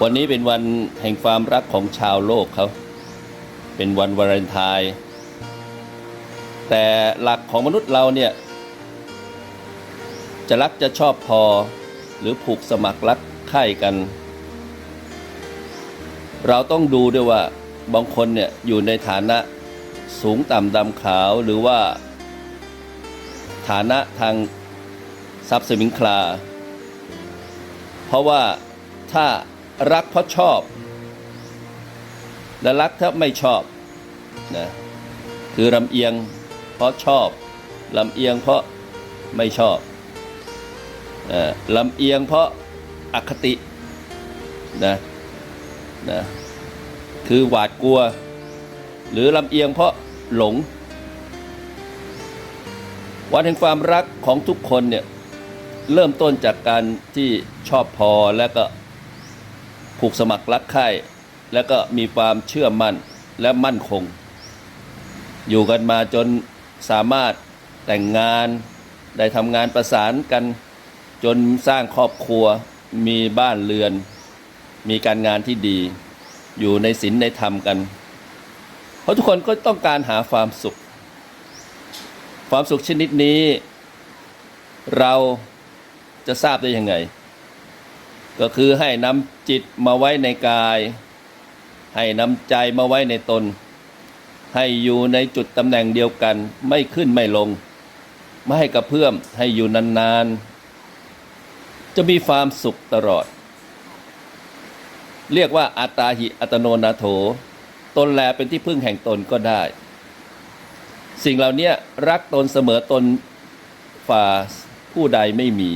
วันนี้เป็นวันแห่งความรักของชาวโลกเขา เป็นวันวาเลนไทน์แต่หลักของมนุษย์เราเนี่ย จะรักจะชอบพอหรือผูกสมัครรักใคร่กัน เราต้องดูด้วยว่าบางคนเนี่ยอยู่ในฐานะสูงต่ำดำขาวหรือว่า ฐานะทางทรัพย์สมิงคลา เพราะว่าถ้า รักเพราะชอบ และรักถ้าไม่ชอบนะคือลำเอียงเพราะชอบลำเอียงเพราะไม่ชอบอ่อลำเอียงเพราะอคตินะนะคือหวาดกลัว หรือลำเอียงเพราะหลง วันแห่งความรักของทุกคนเนี่ยเริ่มต้นจากการที่ชอบพอแล้วก็ ผูกสมัครรักใคร่แล้วก็มีความเชื่อมั่นและมั่นคง อยู่กันมาจนสามารถแต่งงานได้ทำงานประสานกัน จนสร้างครอบครัวมีบ้านเรือน มีการงานที่ดี อยู่ในศีลในธรรมกัน เพราะทุกคนก็ต้องการหาความสุข ความสุขชนิดนี้ เราจะทราบได้ยังไง ก็คือให้นำจิตมาไว้ในกาย ให้นำใจมาไว้ในตน ให้อยู่ในจุดตำแหน่งเดียวกัน ไม่ขึ้นไม่ลง ไม่ให้กระเพื่อมให้อยู่นานๆ จะมีความสุขตลอด เรียกว่าอัตาหิอัตโนนาโถ ตนแลเป็นที่พึ่งแห่งตนก็ได้ สิ่งเหล่านี้รักตนเสมอตนฝ่าผู้ใดไม่มี